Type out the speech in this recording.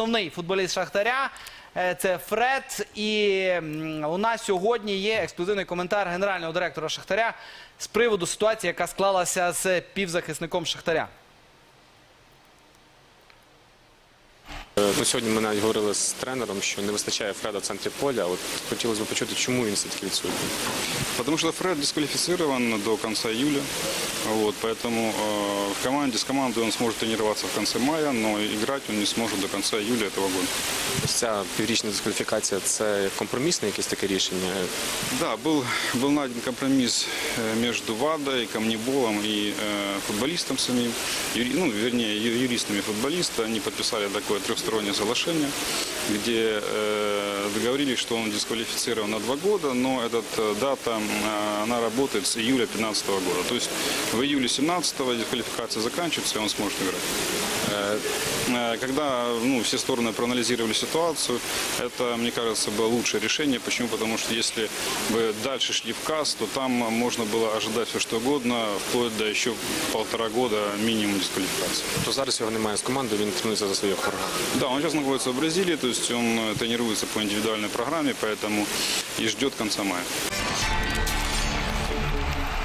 основний футболіст Шахтаря. Е, Це Фред. І у нас сьогодні є ексклюзивний коментар генерального директора Шахтаря з приводу ситуації, яка склалася з півзахисником Шахтаря. Е, Ну, сьогодні ми навіть говорили з тренером, що не вистачає Фреда в центрі поля. От хотілося б почути, чому він все-таки відсутній. Потому что Фред дисквалифицирован до конца июля. Вот, поэтому э, в команде, с командой он сможет тренироваться в конце мая, но играть он не сможет до конца июля этого года. Ось ця піврічна дискваліфікація це компромісне якесь таке рішення. Да, был, был найден компромисс э, между ВАДой, Камнеболом и э, футболистом самим, юри- ну, вернее, ю- юристами футболиста. Они подписали такое трехстороннее соглашение, где э, договорились, что он дисквалифицирован на два года, но эта э, дата, э, она работает с июля 2015 года. То есть в июле 2017 дисквалификация заканчивается, и он сможет играть. Э, э, Когда ну, все стороны проанализировали ситуацию, это, мне кажется, было лучшее решение. Почему? Потому что если бы дальше шли в КАС, то там можно было ожидать все что угодно, вплоть до еще полтора года минимум дисквалификации. То зараз його немає з команди, він тренується за своєю програмою. Да, он сейчас находится в Бразилии, то есть он э, тренируется по индивидуальной программе, поэтому и ждет конца мая.